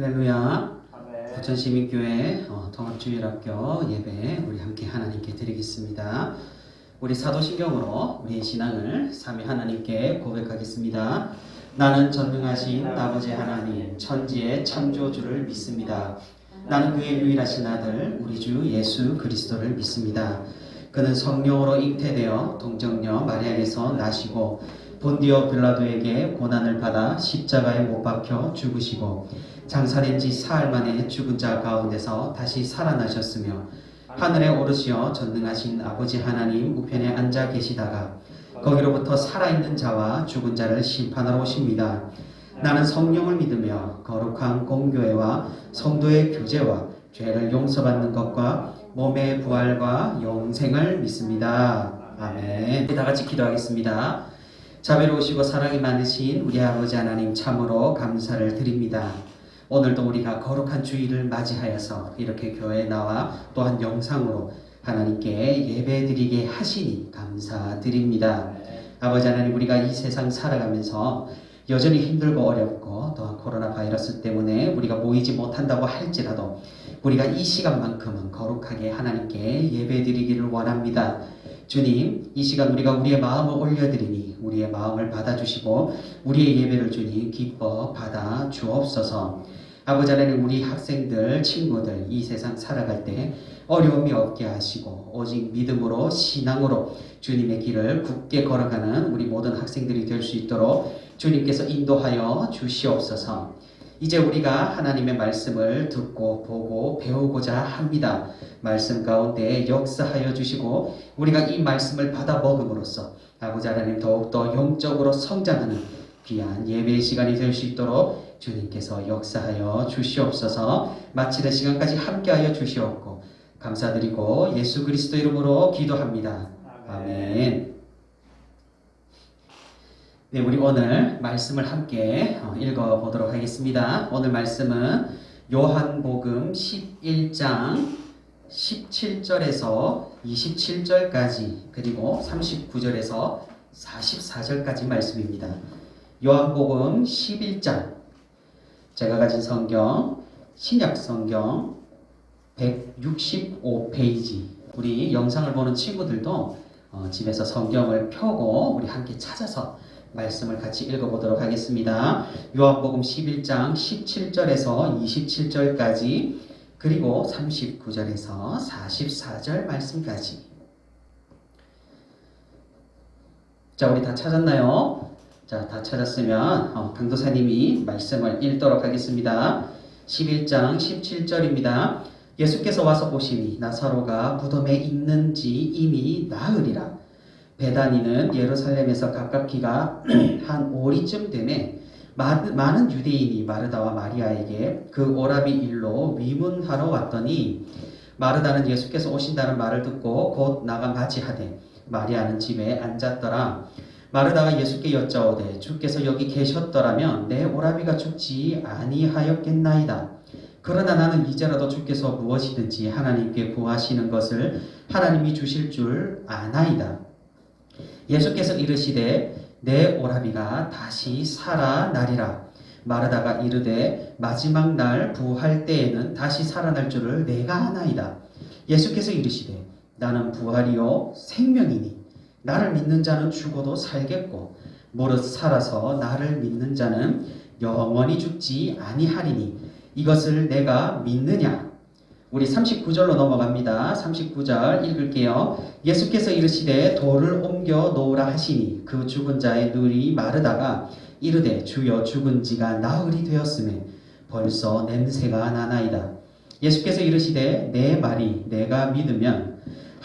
할렐루야. 부천시민교회 어, 통합주일학교 예배 우리 함께 하나님께 드리겠습니다. 우리 사도신경으로 우리의 신앙을 삼위 하나님께 고백하겠습니다. 나는 전능하신 아버지 하나님 천지의 창조주를 믿습니다. 나는 그의 유일하신 아들 우리 주 예수 그리스도를 믿습니다. 그는 성령으로 잉태되어 동정녀 마리아에서 나시고 본디오 빌라도에게 고난을 받아 십자가에 못 박혀 죽으시고 장사된 지 사흘 만에 죽은 자 가운데서 다시 살아나셨으며 하늘에 오르시어 전능하신 아버지 하나님 우편에 앉아 계시다가 거기로부터 살아있는 자와 죽은 자를 심판하러 오십니다. 나는 성령을 믿으며 거룩한 공교회와 성도의 교제와 죄를 용서받는 것과 몸의 부활과 영생을 믿습니다. 아멘. 다 같이 기도하겠습니다. 자비로우시고 사랑이 많으신 우리 아버지 하나님 참으로 감사를 드립니다. 오늘도 우리가 거룩한 주일을 맞이하여서 이렇게 교회에 나와 또한 영상으로 하나님께 예배드리게 하시니 감사드립니다. 아버지 하나님 우리가 이 세상 살아가면서 여전히 힘들고 어렵고 또한 코로나 바이러스 때문에 우리가 모이지 못한다고 할지라도 우리가 이 시간만큼은 거룩하게 하나님께 예배드리기를 원합니다. 주님, 이 시간 우리가 우리의 마음을 올려드리니 우리의 마음을 받아주시고 우리의 예배를 주님 기뻐 받아 주옵소서. 아버지 하나님 우리 학생들, 친구들 이 세상 살아갈 때 어려움이 없게 하시고 오직 믿음으로 신앙으로 주님의 길을 굳게 걸어가는 우리 모든 학생들이 될 수 있도록 주님께서 인도하여 주시옵소서. 이제 우리가 하나님의 말씀을 듣고 보고 배우고자 합니다. 말씀 가운데 역사하여 주시고 우리가 이 말씀을 받아 먹음으로써 아버지 하나님 더욱더 영적으로 성장하는 귀한 예배의 시간이 될 수 있도록 주님께서 역사하여 주시옵소서 마치는 시간까지 함께하여 주시옵고 감사드리고 예수 그리스도 이름으로 기도합니다. 아멘. 네, 우리 오늘 말씀을 함께 어, 읽어 보도록 하겠습니다. 오늘 말씀은 요한복음 11장 17절에서 27절까지 그리고 39절에서 44절까지 말씀입니다. 요한복음 11장 제가 가진 성경 신약 성경 165페이지 우리 영상을 보는 친구들도 어, 집에서 성경을 펴고 우리 함께 찾아서 말씀을 같이 읽어보도록 하겠습니다. 요한복음 11장 17절에서 27절까지 그리고 39절에서 44절 말씀까지 자 우리 다 찾았나요? 자 다 찾았으면 어, 강도사님이 말씀을 읽도록 하겠습니다. 11장 17절입니다. 예수께서 와서 보시니 나사로가 무덤에 있는지 이미 나으리라. 베다니는 예루살렘에서 가깝기가 한 오리쯤 되매 많은 유대인이 마르다와 마리아에게 그 오라비 일로 위문하러 왔더니 마르다는 예수께서 오신다는 말을 듣고 곧 나가 맞이하되 마리아는 집에 앉았더라. 마르다가 예수께 여짜오되 주께서 여기 계셨더라면 내 오라비가 죽지 아니하였겠나이다. 그러나 나는 이제라도 주께서 무엇이든지 하나님께 구하시는 것을 하나님이 주실 줄 아나이다. 예수께서 이르시되 내 오라비가 다시 살아나리라. 마르다가 이르되 마지막 날 부활 때에는 다시 살아날 줄을 내가 아나이다. 예수께서 이르시되 나는 부활이요 생명이니 나를 믿는 자는 죽어도 살겠고 무릇 살아서 나를 믿는 자는 영원히 죽지 아니하리니 이것을 내가 믿느냐 우리 39절로 넘어갑니다. 39절 읽을게요. 예수께서 이르시되 돌을 옮겨 놓으라 하시니 그 죽은 자의 눈이 마르다가 이르되 주여 죽은 지가 나흘이 되었음에 벌써 냄새가 나나이다. 예수께서 이르시되 내 말이 내가 믿으면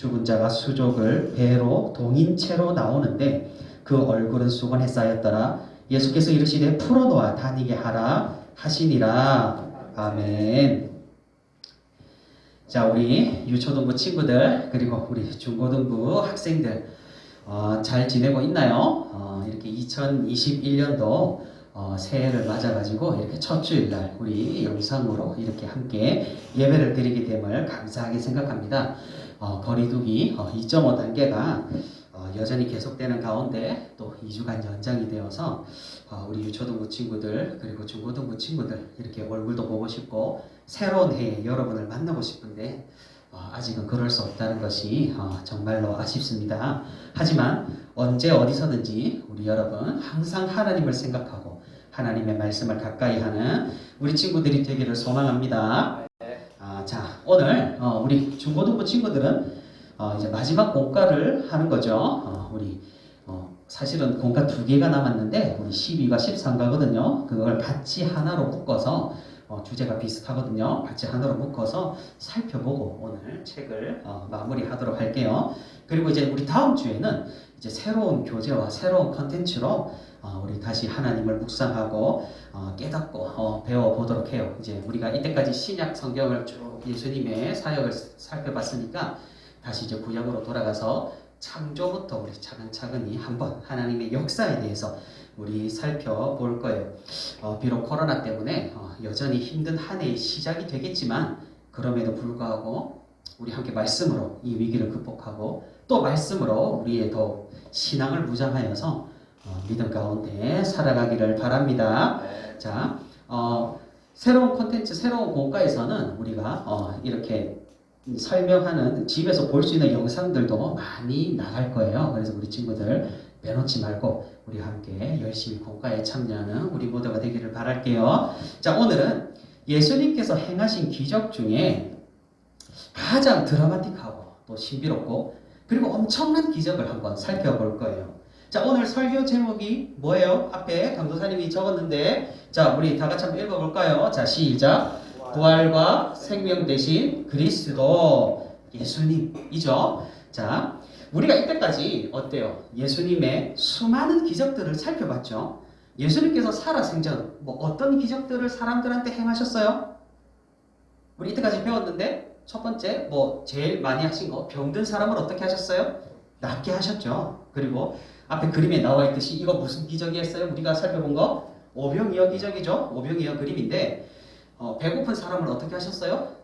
죽은 자가 수족을 배로 동인 채로 나오는데 그 얼굴은 수건에 쌓였더라. 예수께서 이르시되 풀어놓아 다니게 하라 하시니라. 아멘. 자, 우리 유초등부 친구들 그리고 우리 중고등부 학생들 어, 잘 지내고 있나요? 어, 이렇게 2021년도 어, 새해를 맞아가지고 이렇게 첫 주일날 우리 영상으로 이렇게 함께 예배를 드리게 됨을 감사하게 생각합니다. 어, 거리두기 2.5 단계가 어, 여전히 계속되는 가운데 또 2주간 연장이 되어서 어, 우리 유초등부 친구들 그리고 중고등부 친구들 이렇게 얼굴도 보고 싶고 새로운 해에 여러분을 만나고 싶은데 어, 아직은 그럴 수 없다는 것이 어, 정말로 아쉽습니다. 하지만 언제 어디서든지 우리 여러분 항상 하나님을 생각하고 하나님의 말씀을 가까이 하는 우리 친구들이 되기를 소망합니다. 아, 자 오늘 어, 우리 중고등부 친구들은 어, 이제 마지막 공과를 하는 거죠. 어, 우리 어, 사실은 공과 두 개가 남았는데 우리 12과 13가거든요. 그걸 같이 하나로 묶어서 어, 주제가 비슷하거든요. 같이 하나로 묶어서 살펴보고 오늘 책을 어, 마무리하도록 할게요. 그리고 이제 우리 다음 주에는 이제 새로운 교재와 새로운 컨텐츠로 어, 우리 다시 하나님을 묵상하고 어, 깨닫고 어, 배워보도록 해요. 이제 우리가 이때까지 신약 성경을 쭉 예수님의 사역을 살펴봤으니까 다시 이제 구약으로 돌아가서 창조부터 우리 차근차근히 한번 하나님의 역사에 대해서 우리 살펴볼 거예요. 어, 비록 코로나 때문에 어, 여전히 힘든 한 해의 시작이 되겠지만 그럼에도 불구하고 우리 함께 말씀으로 이 위기를 극복하고 또 말씀으로 우리의 더 신앙을 무장하여서 어, 믿음 가운데 살아가기를 바랍니다. 자, 어, 새로운 콘텐츠, 새로운 공과에서는 우리가 어, 이렇게 설명하는 집에서 볼 수 있는 영상들도 많이 나갈 거예요. 그래서 우리 친구들 빼놓지 말고 우리 함께 열심히 공과에 참여하는 우리 모두가 되기를 바랄게요. 자, 오늘은 예수님께서 행하신 기적 중에 가장 드라마틱하고 또 신비롭고 그리고 엄청난 기적을 한번 살펴볼 거예요. 자, 오늘 설교 제목이 뭐예요? 앞에 강도사님이 적었는데 자, 우리 다 같이 한번 읽어볼까요? 자, 시작. 부활과 생명 대신 그리스도 예수님이죠. 자, 우리가 이때까지 어때요? 예수님의 수많은 기적들을 살펴봤죠. 예수님께서 살아 생전 뭐 어떤 기적들을 사람들한테 행하셨어요? 우리 이때까지 배웠는데 첫 번째 뭐 제일 많이 하신 거 병든 사람을 어떻게 하셨어요? 낫게 하셨죠. 그리고 앞에 그림에 나와 있듯이 이거 무슨 기적이었어요? 우리가 살펴본 거 오병이어 기적이죠. 오병이어 그림인데 어, 배고픈 사람을 어떻게 하셨어요?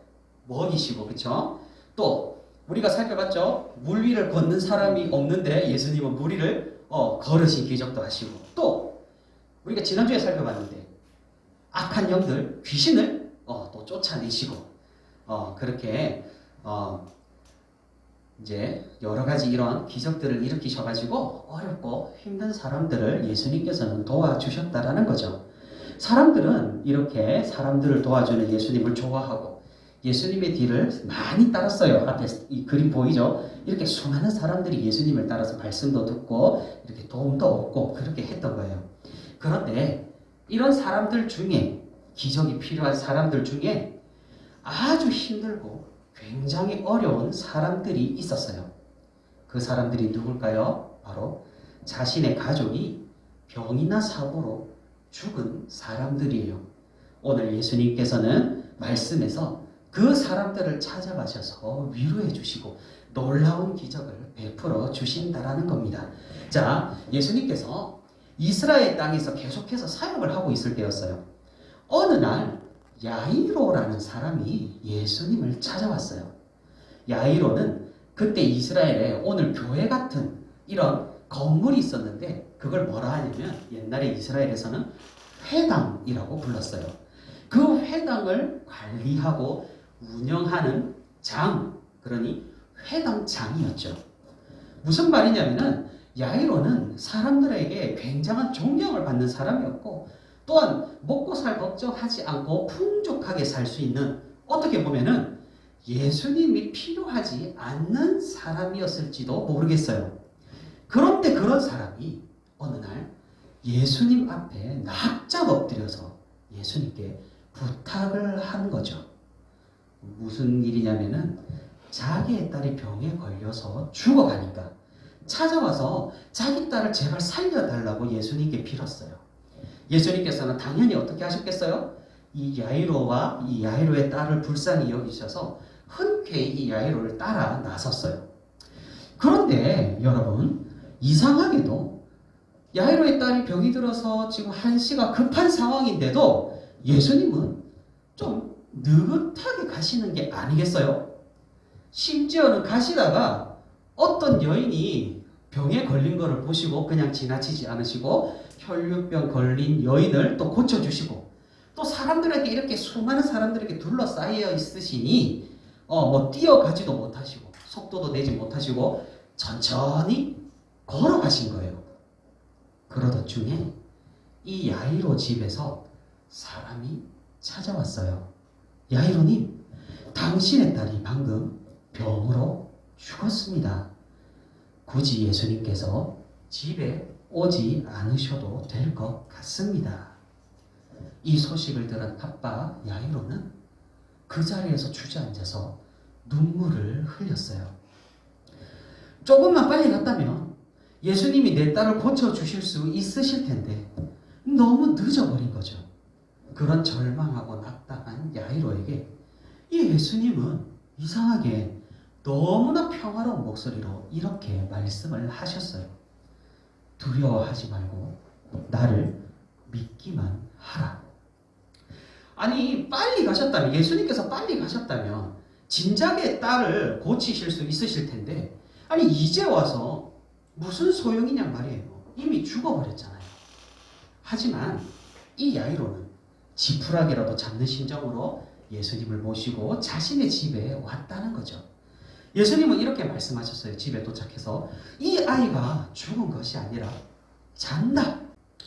먹이시고 그쵸? 또 우리가 살펴봤죠. 물 위를 걷는 사람이 없는데 예수님은 물 위를 어, 걸으신 기적도 하시고 또 우리가 지난주에 살펴봤는데 악한 영들 귀신을 어, 또 쫓아내시고 어, 그렇게 어, 이제 여러 가지 이런 기적들을 일으키셔가지고 어렵고 힘든 사람들을 예수님께서는 도와주셨다라는 거죠. 사람들은 이렇게 사람들을 도와주는 예수님을 좋아하고 예수님의 뒤를 많이 따랐어요. 앞에 이 그림 보이죠? 이렇게 수많은 사람들이 예수님을 따라서 말씀도 듣고 이렇게 도움도 얻고 그렇게 했던 거예요. 그런데 이런 사람들 중에 기적이 필요한 사람들 중에 아주 힘들고 굉장히 어려운 사람들이 있었어요. 그 사람들이 누굴까요? 바로 자신의 가족이 병이나 사고로 죽은 사람들이에요. 오늘 예수님께서는 말씀에서 그 사람들을 찾아가셔서 위로해 주시고 놀라운 기적을 베풀어 주신다라는 겁니다. 자, 예수님께서 이스라엘 땅에서 계속해서 사역을 하고 있을 때였어요. 어느 날 야이로라는 사람이 예수님을 찾아왔어요. 야이로는 그때 이스라엘에 오늘 교회 같은 이런 건물이 있었는데 그걸 뭐라 하냐면 옛날에 이스라엘에서는 회당이라고 불렀어요. 그 회당을 관리하고 운영하는 장, 그러니 회당장이었죠. 무슨 말이냐면은 야이로는 사람들에게 굉장한 존경을 받는 사람이었고 또한 먹고 살 걱정하지 않고 풍족하게 살 수 있는 어떻게 보면은 예수님이 필요하지 않는 사람이었을지도 모르겠어요. 그런데 그런 사람이 어느 날 예수님 앞에 납작 엎드려서 예수님께 부탁을 한 거죠. 무슨 일이냐면은 자기의 딸이 병에 걸려서 죽어가니까 찾아와서 자기 딸을 제발 살려달라고 예수님께 빌었어요. 예수님께서는 당연히 어떻게 하셨겠어요? 이 야이로와 이 야이로의 딸을 불쌍히 여기셔서 흔쾌히 이 야이로를 따라 나섰어요. 그런데 여러분 이상하게도 야이로의 딸이 병이 들어서 지금 한시가 급한 상황인데도 예수님은 좀 느긋하게 가시는 게 아니겠어요? 심지어는 가시다가 어떤 여인이 병에 걸린 것을 보시고 그냥 지나치지 않으시고 혈류병 걸린 여인을 또 고쳐주시고 또 사람들에게 이렇게 수많은 사람들에게 둘러싸여 있으시니 어 뭐 뛰어가지도 못하시고 속도도 내지 못하시고 천천히 걸어가신 거예요. 그러던 중에 이 야이로 집에서 사람이 찾아왔어요. 야이로님, 당신의 딸이 방금 병으로 죽었습니다. 굳이 예수님께서 집에 오지 않으셔도 될 것 같습니다. 이 소식을 들은 아빠 야이로는 그 자리에서 주저앉아서 눈물을 흘렸어요. 조금만 빨리 갔다면 예수님이 내 딸을 고쳐주실 수 있으실 텐데 너무 늦어버린 거죠. 그런 절망하고 낙담한 야이로에게 이 예수님은 이상하게 너무나 평화로운 목소리로 이렇게 말씀을 하셨어요. 두려워하지 말고 나를 믿기만 하라. 아니 빨리 가셨다면 예수님께서 빨리 가셨다면 진작에 딸을 고치실 수 있으실 텐데 아니 이제 와서 무슨 소용이냐 말이에요. 이미 죽어버렸잖아요. 하지만 이 야이로는 지푸라기라도 잡는 심정으로 예수님을 모시고 자신의 집에 왔다는 거죠. 예수님은 이렇게 말씀하셨어요. 집에 도착해서 이 아이가 죽은 것이 아니라 잔다.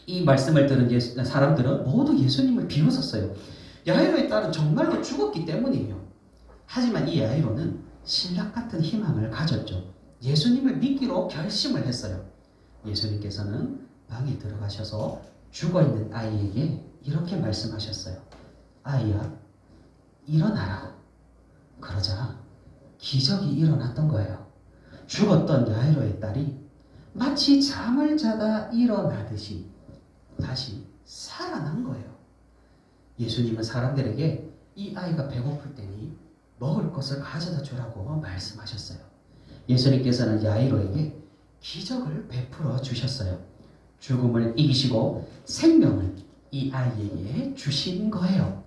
이 말씀을 들은 예수, 사람들은 모두 예수님을 비웃었어요. 야이로의 딸은 정말로 죽었기 때문이에요. 하지만 이 야이로는 신랑 같은 희망을 가졌죠. 예수님을 믿기로 결심을 했어요. 예수님께서는 방에 들어가셔서 죽어 있는 아이에게 이렇게 말씀하셨어요. 아이야, 일어나라. 그러자 기적이 일어났던 거예요. 죽었던 야이로의 딸이 마치 잠을 자다 일어나듯이 다시 살아난 거예요. 예수님은 사람들에게 이 아이가 배고플 때니 먹을 것을 가져다 주라고 말씀하셨어요. 예수님께서는 야이로에게 기적을 베풀어 주셨어요. 죽음을 이기시고 생명을 이 아이에게 주신 거예요.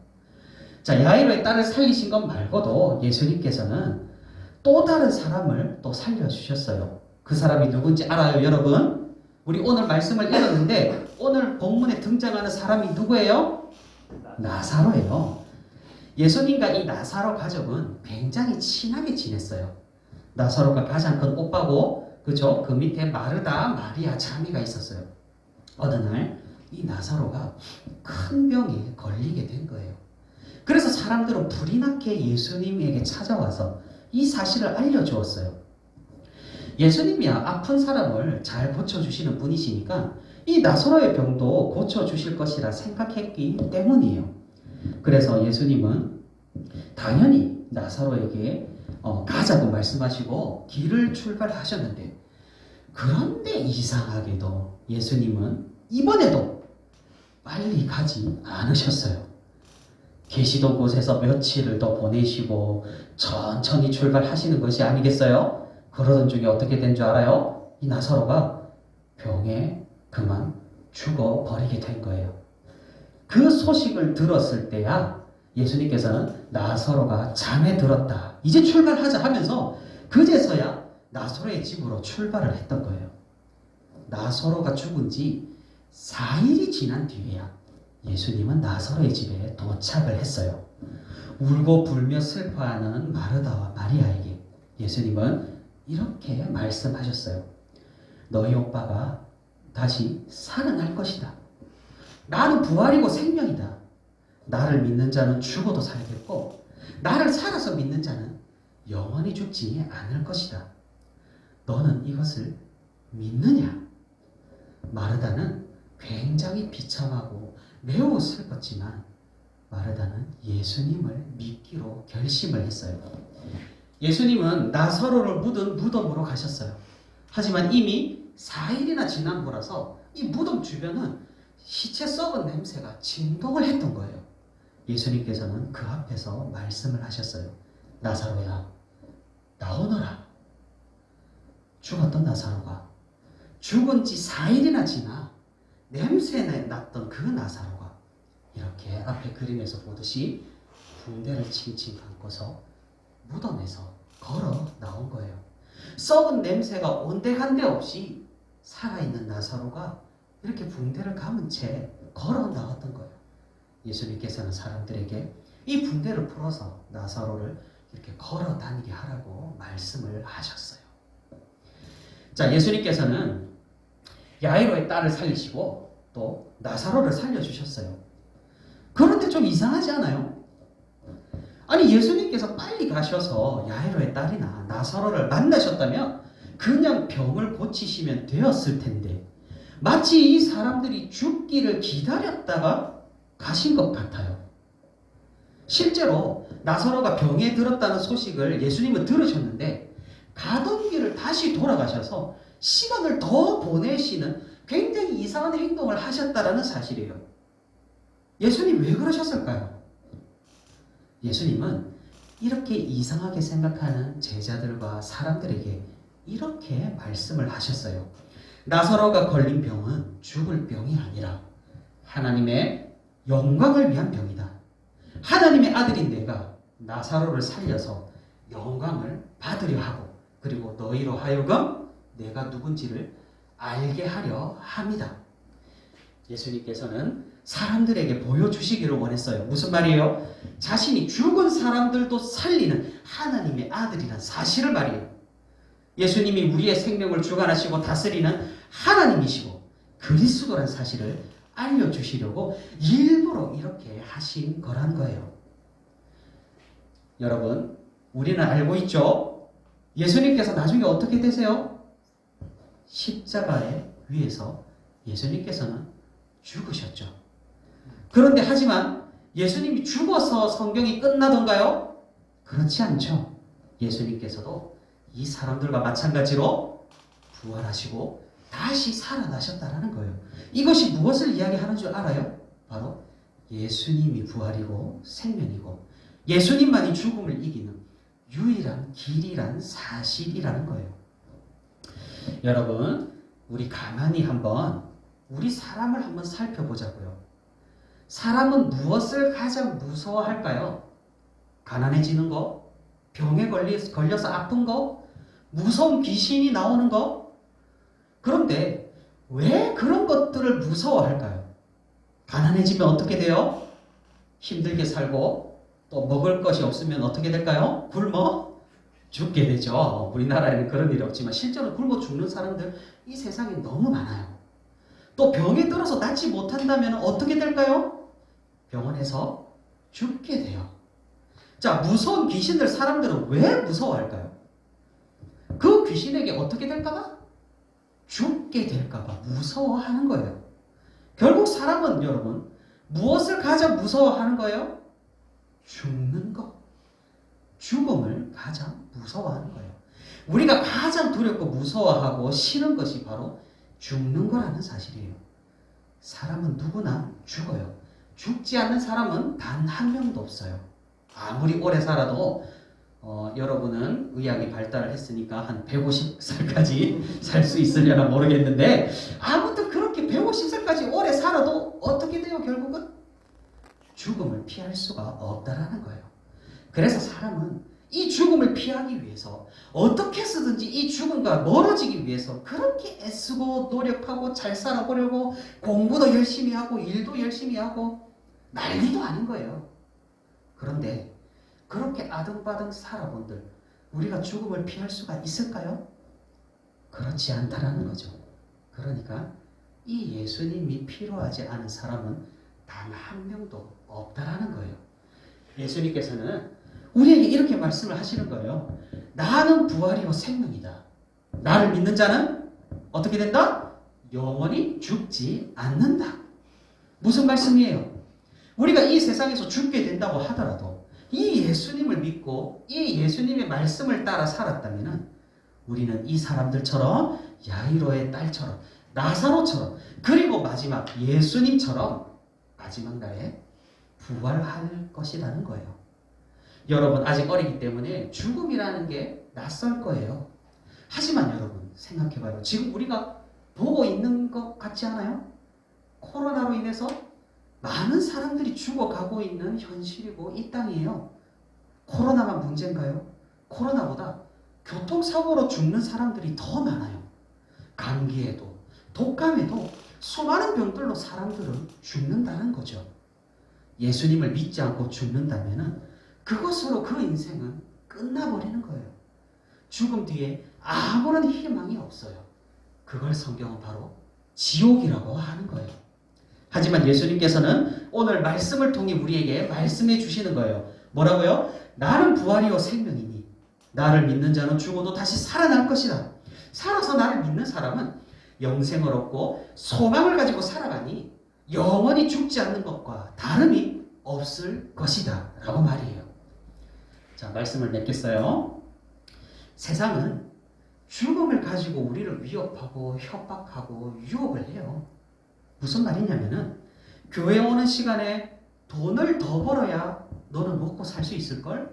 자, 야이로의 딸을 살리신 것 말고도 예수님께서는 또 다른 사람을 또 살려주셨어요. 그 사람이 누군지 알아요, 여러분? 우리 오늘 말씀을 읽었는데 오늘 본문에 등장하는 사람이 누구예요? 나사로예요. 예수님과 이 나사로 가족은 굉장히 친하게 지냈어요. 나사로가 가장 큰 오빠고, 그죠? 그 밑에 마르다, 마리아 자매가 있었어요. 어느 날 이 나사로가 큰 병에 걸리게 된 거예요. 그래서 사람들은 불이 나게 예수님에게 찾아와서 이 사실을 알려주었어요. 예수님이야 아픈 사람을 잘 고쳐주시는 분이시니까 이 나사로의 병도 고쳐주실 것이라 생각했기 때문이에요. 그래서 예수님은 당연히 나사로에게 어, 가자고 말씀하시고 길을 출발하셨는데 그런데 이상하게도 예수님은 이번에도 빨리 가지 않으셨어요. 계시던 곳에서 며칠을 더 보내시고 천천히 출발하시는 것이 아니겠어요? 그러던 중에 어떻게 된 줄 알아요? 이 나사로가 병에 그만 죽어버리게 된 거예요. 그 소식을 들었을 때야 예수님께서는 나사로가 잠에 들었다. 이제 출발하자 하면서 그제서야 나사로의 집으로 출발을 했던 거예요. 나사로가 죽은 지 4일이 지난 뒤에야 예수님은 나사로의 집에 도착을 했어요. 울고 불며 슬퍼하는 마르다와 마리아에게 예수님은 이렇게 말씀하셨어요. 너희 오빠가 다시 살아날 것이다. 나는 부활이고 생명이다. 나를 믿는 자는 죽어도 살겠고, 나를 살아서 믿는 자는 영원히 죽지 않을 것이다. 너는 이것을 믿느냐? 마르다는 굉장히 비참하고 매우 슬펐지만 마르다는 예수님을 믿기로 결심을 했어요. 예수님은 나사로를 묻은 무덤으로 가셨어요. 하지만 이미 4일이나 지난 거라서 이 무덤 주변은 시체 썩은 냄새가 진동을 했던 거예요. 예수님께서는 그 앞에서 말씀을 하셨어요. 나사로야, 나오너라. 죽었던 나사로가 죽은 지 4일이나 지나 냄새 났던 그 나사로가 이렇게 앞에 그림에서 보듯이 붕대를 칭칭 감고서 무덤에서 걸어 나온 거예요. 썩은 냄새가 온데간데 없이 살아있는 나사로가 이렇게 붕대를 감은 채 걸어 나왔던 거예요. 예수님께서는 사람들에게 이 붕대를 풀어서 나사로를 이렇게 걸어 다니게 하라고 말씀을 하셨어요. 자, 예수님께서는 야이로의 딸을 살리시고 또 나사로를 살려주셨어요. 그런데 좀 이상하지 않아요? 아니 예수님께서 빨리 가셔서 야이로의 딸이나 나사로를 만나셨다면 그냥 병을 고치시면 되었을 텐데 마치 이 사람들이 죽기를 기다렸다가 가신 것 같아요. 실제로 나사로가 병에 들었다는 소식을 예수님은 들으셨는데 가던 길을 다시 돌아가셔서 시간을 더 보내시는 굉장히 이상한 행동을 하셨다라는 사실이에요. 예수님 왜 그러셨을까요? 예수님은 이렇게 이상하게 생각하는 제자들과 사람들에게 이렇게 말씀을 하셨어요. 나사로가 걸린 병은 죽을 병이 아니라 하나님의 영광을 위한 병이다. 하나님의 아들인 내가 나사로를 살려서 영광을 받으려 하고 그리고 너희로 하여금 내가 누군지를 알게 하려 합니다. 예수님께서는 사람들에게 보여주시기를 원했어요. 무슨 말이에요? 자신이 죽은 사람들도 살리는 하나님의 아들이란 사실을 말이에요. 예수님이 우리의 생명을 주관하시고 다스리는 하나님이시고 그리스도란 사실을 알려주시려고 일부러 이렇게 하신 거란 거예요. 여러분, 우리는 알고 있죠? 예수님께서 나중에 어떻게 되세요? 십자가에 위에서 예수님께서는 죽으셨죠. 그런데 하지만 예수님이 죽어서 성경이 끝나던가요? 그렇지 않죠. 예수님께서도 이 사람들과 마찬가지로 부활하시고 다시 살아나셨다라는 거예요. 이것이 무엇을 이야기하는 줄 알아요? 바로 예수님이 부활이고 생명이고 예수님만이 죽음을 이기는 유일한 길이란 사실이라는 거예요. 여러분, 우리 가만히 한번 우리 사람을 한번 살펴보자고요. 사람은 무엇을 가장 무서워할까요? 가난해지는 거? 병에 걸려서 아픈 거? 무서운 귀신이 나오는 거? 그런데 왜 그런 것들을 무서워할까요? 가난해지면 어떻게 돼요? 힘들게 살고 또 먹을 것이 없으면 어떻게 될까요? 굶어 죽게 되죠. 우리나라에는 그런 일이 없지만 실제로 굶어 죽는 사람들 이 세상에 너무 많아요. 또 병에 들어서 낫지 못한다면 어떻게 될까요? 병원에서 죽게 돼요. 자, 무서운 귀신들 사람들은 왜 무서워할까요? 그 귀신에게 어떻게 될까봐? 죽게 될까봐 무서워하는 거예요. 결국 사람은 여러분, 무엇을 가장 무서워하는 거예요? 죽는 것. 죽음을 가장 무서워하는 거예요. 우리가 가장 두렵고 무서워하고 싫은 것이 바로 죽는 거라는 사실이에요. 사람은 누구나 죽어요. 죽지 않는 사람은 단 한 명도 없어요. 아무리 오래 살아도 어, 여러분은 의학이 발달을 했으니까 한 150살까지 살 수 있으려나 모르겠는데 아무튼 그렇게 150살까지 오래 살아도 어떻게 돼요 결국은? 죽음을 피할 수가 없다라는 거예요. 그래서 사람은 이 죽음을 피하기 위해서 어떻게 쓰든지 이 죽음과 멀어지기 위해서 그렇게 애쓰고 노력하고 잘 살아보려고 공부도 열심히 하고 일도 열심히 하고 난리도 아닌 거예요. 그런데 그렇게 아등바등 살아본들 우리가 죽음을 피할 수가 있을까요? 그렇지 않다라는 거죠. 그러니까 이 예수님이 필요하지 않은 사람은 단 한 명도 없다라는 거예요. 예수님께서는 우리에게 이렇게 말씀을 하시는 거예요. 나는 부활이요 생명이다. 나를 믿는 자는 어떻게 된다? 영원히 죽지 않는다. 무슨 말씀이에요? 우리가 이 세상에서 죽게 된다고 하더라도 이 예수님을 믿고 이 예수님의 말씀을 따라 살았다면 우리는 이 사람들처럼 야이로의 딸처럼 나사로처럼 그리고 마지막 예수님처럼 마지막 날에 부활할 것이라는 거예요. 여러분 아직 어리기 때문에 죽음이라는 게 낯설 거예요. 하지만 여러분 생각해봐요. 지금 우리가 보고 있는 것 같지 않아요? 코로나로 인해서 많은 사람들이 죽어가고 있는 현실이고 이 땅이에요. 코로나만 문제인가요? 코로나보다 교통사고로 죽는 사람들이 더 많아요. 감기에도, 독감에도 수많은 병들로 사람들은 죽는다는 거죠. 예수님을 믿지 않고 죽는다면 그것으로 그 인생은 끝나버리는 거예요. 죽음 뒤에 아무런 희망이 없어요. 그걸 성경은 바로 지옥이라고 하는 거예요. 하지만 예수님께서는 오늘 말씀을 통해 우리에게 말씀해 주시는 거예요. 뭐라고요? 나는 부활이요 생명이니 나를 믿는 자는 죽어도 다시 살아날 것이다. 살아서 나를 믿는 사람은 영생을 얻고 소망을 가지고 살아가니 영원히 죽지 않는 것과 다름이 없을 것이다. 라고 말이에요. 자, 말씀을 맺겠어요. 세상은 죽음을 가지고 우리를 위협하고 협박하고 유혹을 해요. 무슨 말이냐면은 교회 오는 시간에 돈을 더 벌어야 너는 먹고 살 수 있을걸?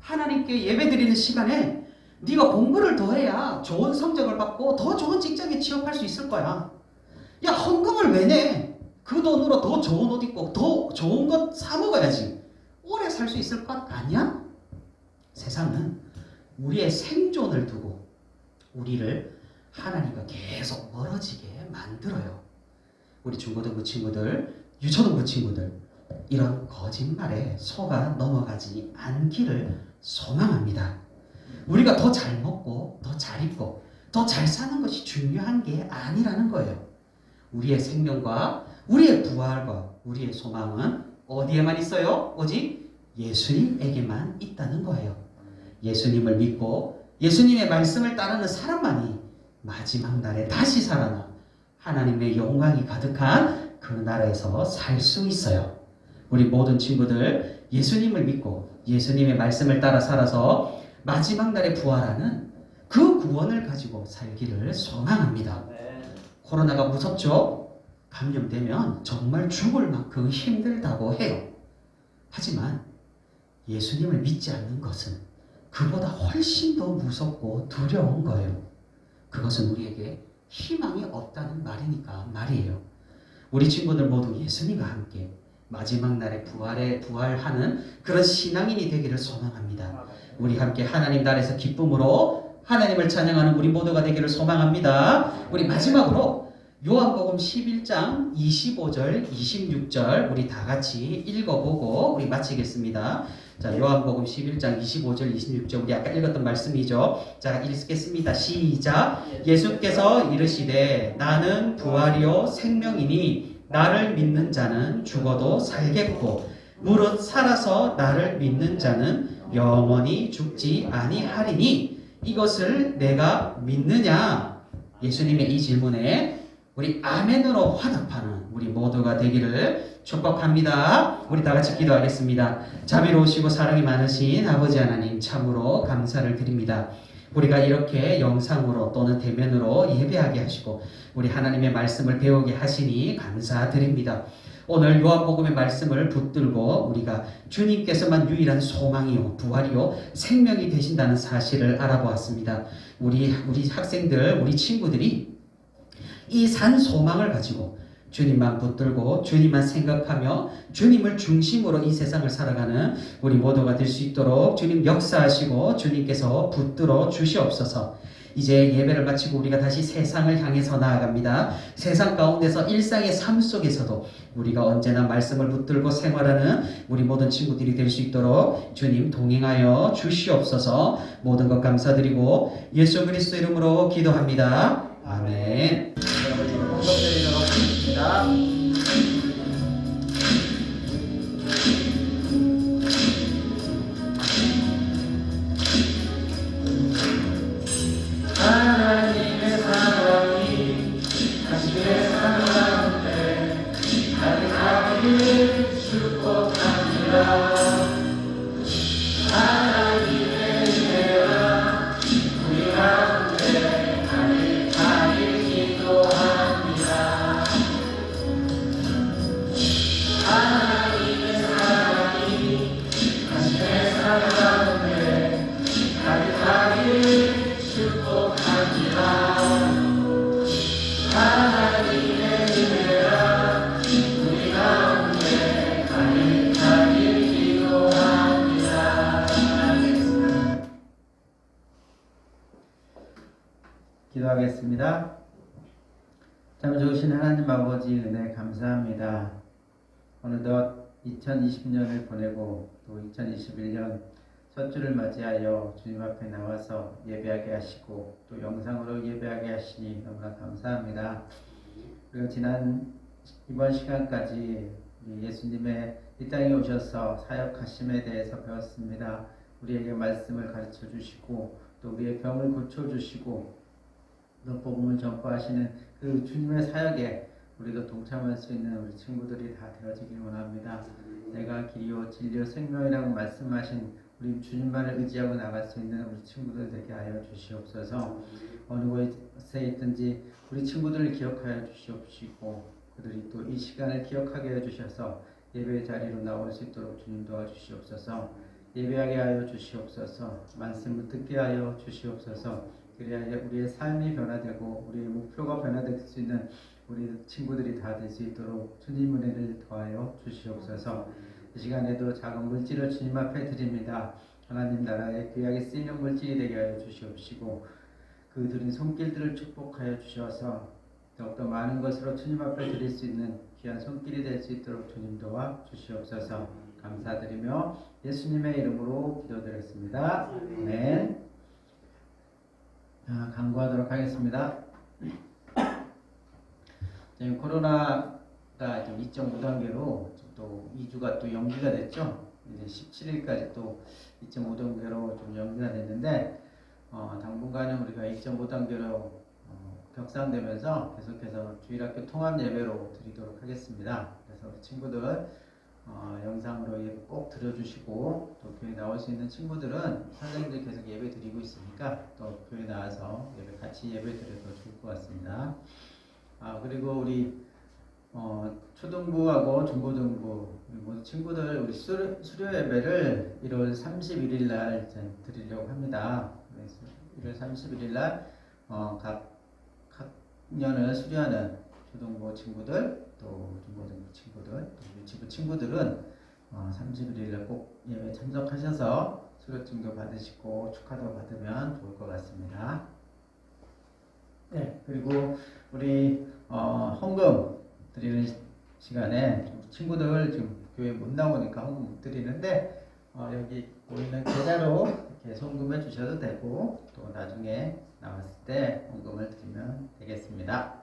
하나님께 예배 드리는 시간에 네가 공부를 더 해야 좋은 성적을 받고 더 좋은 직장에 취업할 수 있을 거야. 야, 헌금을 왜 내? 그 돈으로 더 좋은 옷 입고 더 좋은 것 사 먹어야지. 오래 살 수 있을 것 아니야? 세상은 우리의 생존을 두고 우리를 하나님과 계속 멀어지게 만들어요. 우리 중고등부 친구들, 유초등부 친구들, 이런 거짓말에 속아 넘어가지 않기를 소망합니다. 우리가 더 잘 먹고, 더 잘 입고, 더 잘 사는 것이 중요한 게 아니라는 거예요. 우리의 생명과 우리의 부활과 우리의 소망은 어디에만 있어요? 오직 예수님에게만 있다는 거예요. 예수님을 믿고 예수님의 말씀을 따르는 사람만이 마지막 날에 다시 살아나 하나님의 영광이 가득한 그 나라에서 살 수 있어요. 우리 모든 친구들 예수님을 믿고 예수님의 말씀을 따라 살아서 마지막 날에 부활하는 그 구원을 가지고 살기를 소망합니다. 코로나가 무섭죠? 감염되면 정말 죽을 만큼 힘들다고 해요. 하지만 예수님을 믿지 않는 것은 그보다 훨씬 더 무섭고 두려운 거예요. 그것은 우리에게 희망이 없다는 말이니까 말이에요. 우리 친구들 모두 예수님과 함께 마지막 날에 부활에 부활하는 그런 신앙인이 되기를 소망합니다. 우리 함께 하나님 나라에서 기쁨으로 하나님을 찬양하는 우리 모두가 되기를 소망합니다. 우리 마지막으로 요한복음 11장 25절, 26절 우리 다 같이 읽어보고 우리 마치겠습니다. 자, 요한복음 11장 25절, 26절 우리 아까 읽었던 말씀이죠. 자, 읽겠습니다. 시작. 예수께서 이르시되 나는 부활이요 생명이니 나를 믿는 자는 죽어도 살겠고 무릇 살아서 나를 믿는 자는 영원히 죽지 아니하리니 이것을 내가 믿느냐? 예수님의 이 질문에 우리 아멘으로 화답하는 우리 모두가 되기를 축복합니다. 우리 다 같이 기도하겠습니다. 자비로우시고 사랑이 많으신 아버지 하나님 참으로 감사를 드립니다. 우리가 이렇게 영상으로 또는 대면으로 예배하게 하시고 우리 하나님의 말씀을 배우게 하시니 감사드립니다. 오늘 요한복음의 말씀을 붙들고 우리가 주님께서만 유일한 소망이요 부활이요 생명이 되신다는 사실을 알아보았습니다. 우리 우리 학생들 우리 친구들이 이 산 소망을 가지고 주님만 붙들고 주님만 생각하며 주님을 중심으로 이 세상을 살아가는 우리 모두가 될 수 있도록 주님 역사하시고 주님께서 붙들어 주시옵소서. 이제 예배를 마치고 우리가 다시 세상을 향해서 나아갑니다. 세상 가운데서 일상의 삶 속에서도 우리가 언제나 말씀을 붙들고 생활하는 우리 모든 친구들이 될 수 있도록 주님 동행하여 주시옵소서. 모든 것 감사드리고 예수 그리스도 이름으로 기도합니다. 아멘. 공동드리도록 하겠습니다. 기도하겠습니다. 참 좋으신 하나님 아버지 은혜 감사합니다. 어느덧 2020년을 보내고 또 2021년 첫 주를 맞이하여 주님 앞에 나와서 예배하게 하시고 또 영상으로 예배하게 하시니 너무나 감사합니다. 그리고 지난 이번 시간까지 예수님의 이 땅에 오셔서 사역하심에 대해서 배웠습니다. 우리에게 말씀을 가르쳐 주시고 또 우리의 병을 고쳐 주시고 또 복음을 전파하시는 그 주님의 사역에 우리도 동참할 수 있는 우리 친구들이 다 되어지길 원합니다. 내가 길이요 진리요 생명이라고 말씀하신 우리 주님만을 의지하고 나갈 수 있는 우리 친구들 되게 하여 주시옵소서. 어느 곳에 있든지 우리 친구들을 기억하여 주시옵시고 그들이 또 이 시간을 기억하게 해 주셔서 예배 자리로 나올 수 있도록 주님 도와주시옵소서. 예배하게 하여 주시옵소서. 말씀을 듣게 하여 주시옵소서. 그래야 우리의 삶이 변화되고 우리의 목표가 변화될 수 있는 우리 친구들이 다 될 수 있도록 주님 은혜를 더하여 주시옵소서. 이 시간에도 작은 물질을 주님 앞에 드립니다. 하나님 나라의 귀하게 쓰이는 물질이 되게 하여 주시옵시고 그 드린 손길들을 축복하여 주셔서 더욱더 많은 것으로 주님 앞에 드릴 수 있는 귀한 손길이 될 수 있도록 주님 도와 주시옵소서. 감사드리며 예수님의 이름으로 기도드렸습니다. 아멘. 자, 강구하도록 하겠습니다. 지금 코로나가 좀 2.5 단계로 또 2주가 또 연기가 됐죠. 이제 17일까지 또 2.5 단계로 좀 연기가 됐는데 어, 당분간은 우리가 2.5 단계로 어, 격상되면서 계속해서 주일학교 통합 예배로 드리도록 하겠습니다. 그래서 우리 친구들 어, 영상으로 예배 꼭 들어주시고 또 교회 나올 수 있는 친구들은 선생님들 계속 예배 드리고 있으니까 또 교회 나와서 예배 같이 예배 드려도 좋을 것 같습니다. 아 그리고 우리 어, 초등부하고 중고등부 모든 친구들 우리 수료, 수료 예배를 1월 31일 날 드리려고 합니다. 그래서 1월 31일 날 어, 각 학년을 수료하는 초등부 친구들 또 중고등부 친구들 또 유치부 친구들은 어, 31일 날꼭 예배 참석하셔서 수료증도 받으시고 축하도 받으면 좋을 것 같습니다. 네, 그리고 우리 어, 헌금 드리는 시- 시간에 친구들 지금 교회 못 나오니까 헌금 못 드리는데 어, 여기 보이는 계좌로 이렇게 송금해 주셔도 되고 또 나중에 나왔을 때 헌금을 드리면 되겠습니다.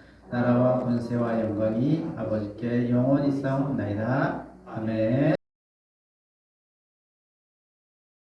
나라와 권세와 영광이 아버지께 영원히 싸움나이다. 아멘